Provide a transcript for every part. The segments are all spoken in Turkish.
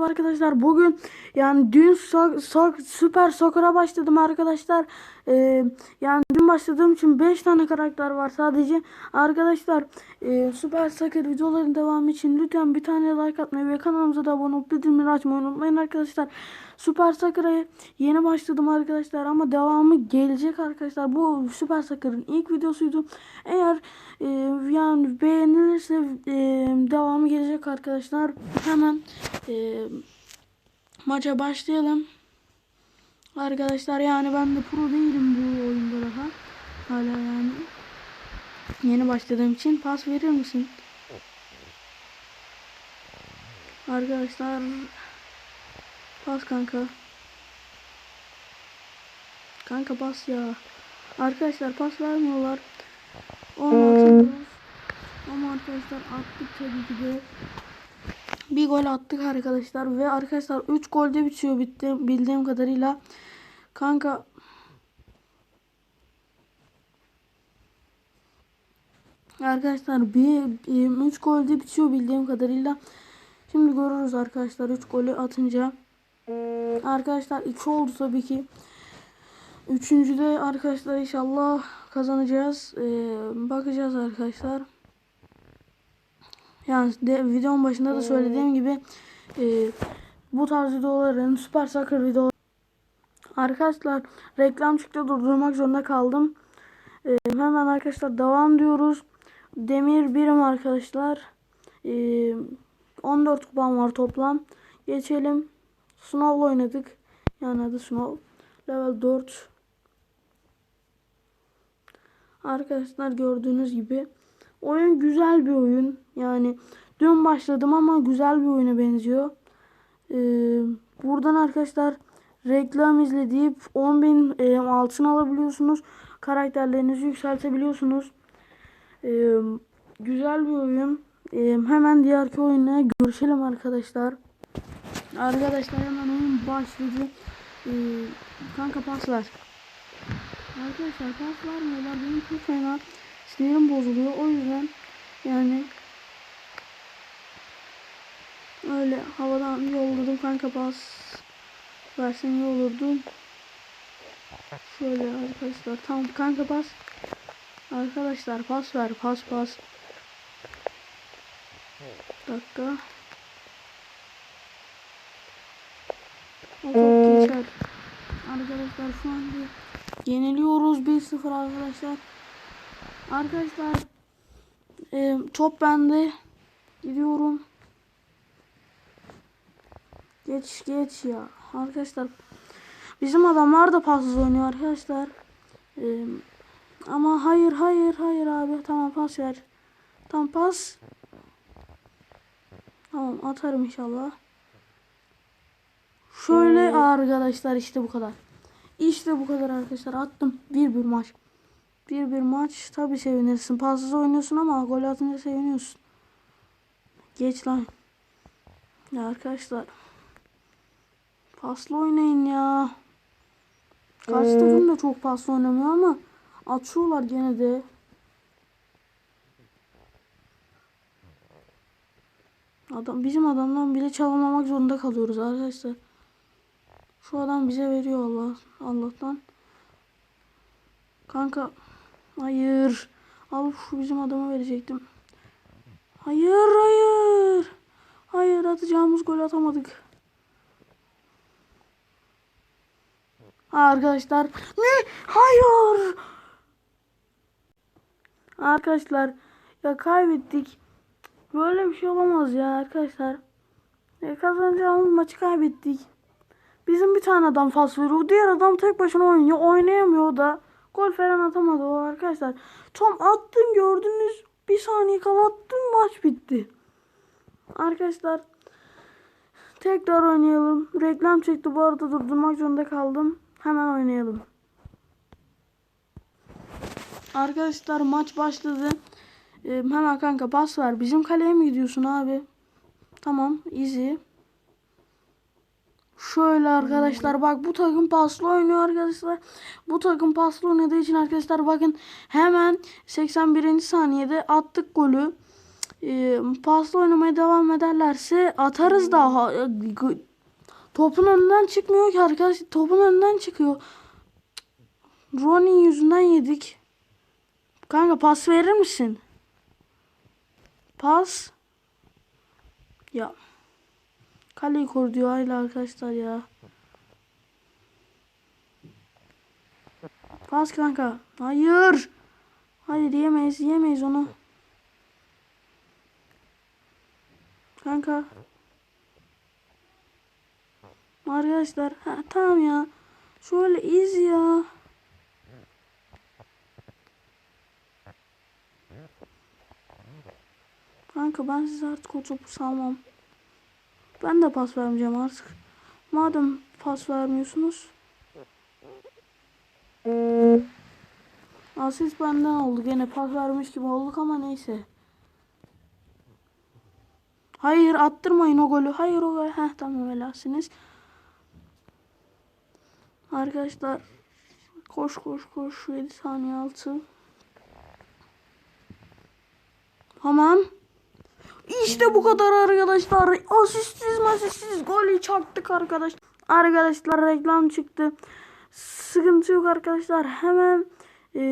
merhaba arkadaşlar. Bugün yani dün so- so- süper soccer'a başladım arkadaşlar. Ee, yani dün başladığım için 5 tane karakter var sadece. Arkadaşlar e, süper soccer videoların devamı için lütfen bir tane like atmayı ve kanalımıza da abone olup bildirimleri açmayı unutmayın arkadaşlar. Süper soccer'a yeni başladım arkadaşlar ama devamı gelecek arkadaşlar. Bu süper soccer'ın ilk videosuydu. Eğer e, yani beğenilirse e, devamı gelecek arkadaşlar. Hemen e, maça başlayalım. Arkadaşlar yani ben de pro değilim bu oyunda daha. Hala yani. Yeni başladığım için pas verir misin? Arkadaşlar pas kanka. Kanka pas ya. Arkadaşlar pas vermiyorlar. 16 Ama arkadaşlar attık tabii ki de. Bir gol attık arkadaşlar ve arkadaşlar 3 golde bitiyor bitti, bildiğim kadarıyla. Kanka Arkadaşlar bir 3 golde bitiyor bildiğim kadarıyla. Şimdi görürüz arkadaşlar 3 golü atınca. Arkadaşlar 2 oldu tabii ki. Üçüncüde arkadaşlar inşallah kazanacağız. Ee, bakacağız arkadaşlar. Yani de, videonun başında da söylediğim gibi e, bu tarz videoların süper soccer videoları Arkadaşlar reklam çıktı durdurmak zorunda kaldım. Ee, hemen arkadaşlar devam diyoruz. Demir birim arkadaşlar. Ee, 14 kupam var toplam. Geçelim. Snow oynadık. Yani adı Snow. Level 4. Arkadaşlar gördüğünüz gibi oyun güzel bir oyun. Yani dün başladım ama güzel bir oyuna benziyor. Ee, buradan arkadaşlar reklam izle deyip 10.000 e, altın alabiliyorsunuz. Karakterlerinizi yükseltebiliyorsunuz. Ee, güzel bir oyun. Ee, hemen diğerki oyuna görüşelim arkadaşlar. Arkadaşlar hemen oyun başladı. Ee, kanka pas. Arkadaşlar pas vermiyorlar. Benim çok fena sinirim bozuluyor. O yüzden yani öyle havadan yolladım kanka pas versen iyi olurdu. Şöyle arkadaşlar tamam kanka pas. Arkadaşlar pas ver pas pas. Dakika. Top geçer. Arkadaşlar şu an bir yeniliyoruz 1-0 arkadaşlar. Arkadaşlar e, top bende. Gidiyorum. Geç geç ya. Arkadaşlar bizim adamlar da passız oynuyor arkadaşlar. Ee, ama hayır hayır hayır abi. Tamam pas ver. Tamam pas. Tamam atarım inşallah. Şöyle arkadaşlar işte bu kadar. İşte bu kadar arkadaşlar attım. Bir bir maç. Bir bir maç tabi sevinirsin. Passız oynuyorsun ama gol atınca seviniyorsun. Geç lan. Ya arkadaşlar. Paslı oynayın ya. Karşı takım da çok paslı oynamıyor ama atıyorlar gene de. Adam bizim adamdan bile çalamamak zorunda kalıyoruz arkadaşlar. Şu adam bize veriyor Allah Allah'tan. Kanka hayır. Al şu bizim adama verecektim. Hayır hayır. Hayır atacağımız gol atamadık. Arkadaşlar ne? Hayır. Arkadaşlar ya kaybettik. Böyle bir şey olamaz ya arkadaşlar. Ya kazanacağımız maçı kaybettik. Bizim bir tane adam fas veriyor. Diğer adam tek başına oynuyor. Oynayamıyor da. Gol falan atamadı o arkadaşlar. Tam attım gördünüz. Bir saniye kala attım maç bitti. Arkadaşlar tekrar oynayalım. Reklam çekti bu arada durdurmak zorunda kaldım. Hemen oynayalım. Arkadaşlar maç başladı. Ee, hemen kanka pas ver. Bizim kaleye mi gidiyorsun abi? Tamam easy. Şöyle arkadaşlar bak bu takım paslı oynuyor arkadaşlar. Bu takım paslı oynadığı için arkadaşlar bakın hemen 81. saniyede attık golü. e, pasla oynamaya devam ederlerse atarız da ha- g- topun önünden çıkmıyor ki arkadaş topun önünden çıkıyor. Ronnie yüzünden yedik. Kanka pas verir misin? Pas. Ya. Kaleyi koru diyor hala arkadaşlar ya. Pas kanka. Hayır. Hayır yemeyiz yemeyiz onu. Kanka. Arkadaşlar ha, tamam ya. Şöyle iz ya. Kanka ben size artık o topu salmam. Ben de pas vermeyeceğim artık. Madem pas vermiyorsunuz. Asist benden oldu. Gene pas vermiş gibi olduk ama neyse. Hayır attırmayın o golü. Hayır o golü. Heh tamam helalsiniz. Arkadaşlar koş koş koş 7 saniye altı. Tamam. İşte bu kadar arkadaşlar. Asistsiz masistsiz golü çaktık arkadaş. Arkadaşlar reklam çıktı. Sıkıntı yok arkadaşlar. Hemen e,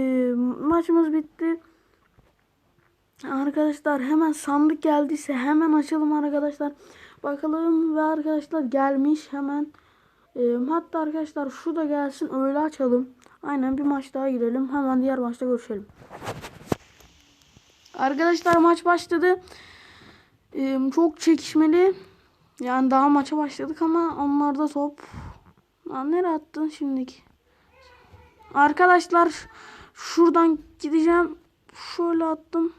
maçımız bitti. Arkadaşlar hemen sandık geldiyse hemen açalım arkadaşlar. Bakalım ve arkadaşlar gelmiş hemen. E, hatta arkadaşlar şu da gelsin öyle açalım. Aynen bir maç daha girelim. Hemen diğer maçta görüşelim. Arkadaşlar maç başladı. E, çok çekişmeli. Yani daha maça başladık ama onlarda top. Lan nereye attın şimdiki? Arkadaşlar şuradan gideceğim. Şöyle attım.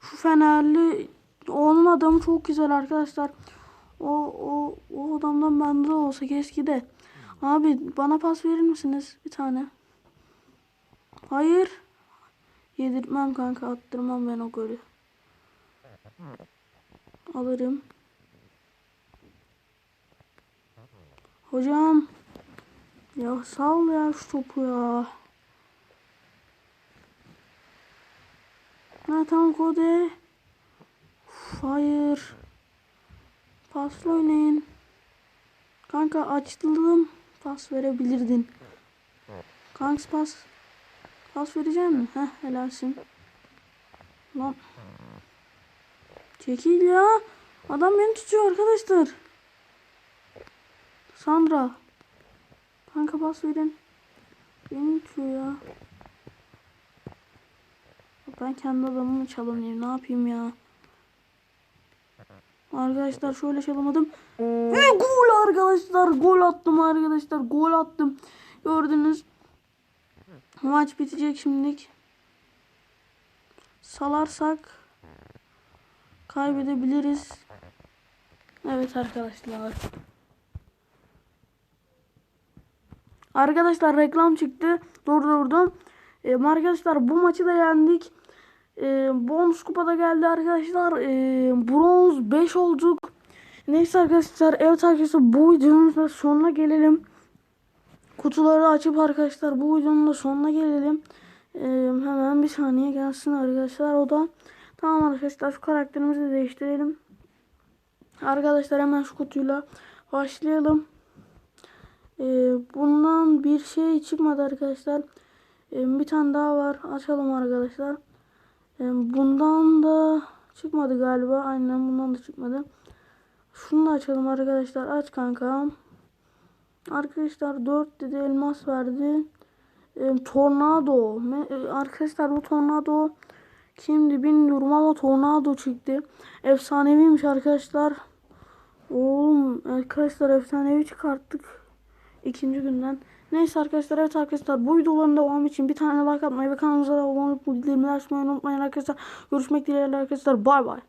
Şu Fenerli onun adamı çok güzel arkadaşlar. O o o adamdan bende de olsa keşke de. Abi bana pas verir misiniz bir tane? Hayır. Yedirtmem kanka attırmam ben o golü. Alırım. Hocam. Ya sal ya şu topu ya. Ha tamam Kode. Uf, hayır. Pasla oynayın. Kanka açtım. Pas verebilirdin. Kanks pas. Pas vereceğim mi? Heh helalsin. Lan. Çekil ya. Adam beni tutuyor arkadaşlar. Sandra. Kanka pas verin. Beni tutuyor ya. Ben kendi adamımı çalamıyorum. Ne yapayım ya? Arkadaşlar şöyle çalamadım. Ve gol arkadaşlar. Gol attım arkadaşlar. Gol attım. Gördünüz. Maç bitecek şimdilik. Salarsak kaybedebiliriz. Evet arkadaşlar. Arkadaşlar reklam çıktı. Durdurdum. Ee, arkadaşlar bu maçı da yendik. Ee, bonus kupada geldi arkadaşlar. Ee, bronz 5 olduk. Neyse arkadaşlar evet arkadaşlar bu videonun da sonuna gelelim. Kutuları açıp arkadaşlar bu videonun da sonuna gelelim. Ee, hemen bir saniye gelsin arkadaşlar o da. Tamam arkadaşlar şu karakterimizi de değiştirelim. Arkadaşlar hemen şu kutuyla başlayalım. Ee, bundan bir şey çıkmadı arkadaşlar. Ee, bir tane daha var. Açalım arkadaşlar. Ee, bundan da çıkmadı galiba. Aynen bundan da çıkmadı. Şunu da açalım arkadaşlar. Aç kanka. Arkadaşlar 4 dedi elmas verdi. Ee, tornado. E, Arkadaşlar bu tornado kimdi bilmiyorum ama tornado çıktı. Efsaneviymiş arkadaşlar. Oğlum arkadaşlar efsanevi çıkarttık. ikinci günden. Neyse arkadaşlar evet arkadaşlar bu videoların devamı için bir tane like atmayı ve kanalımıza abone olup bildirimleri unutmayın arkadaşlar. Görüşmek dileğiyle arkadaşlar bay bay.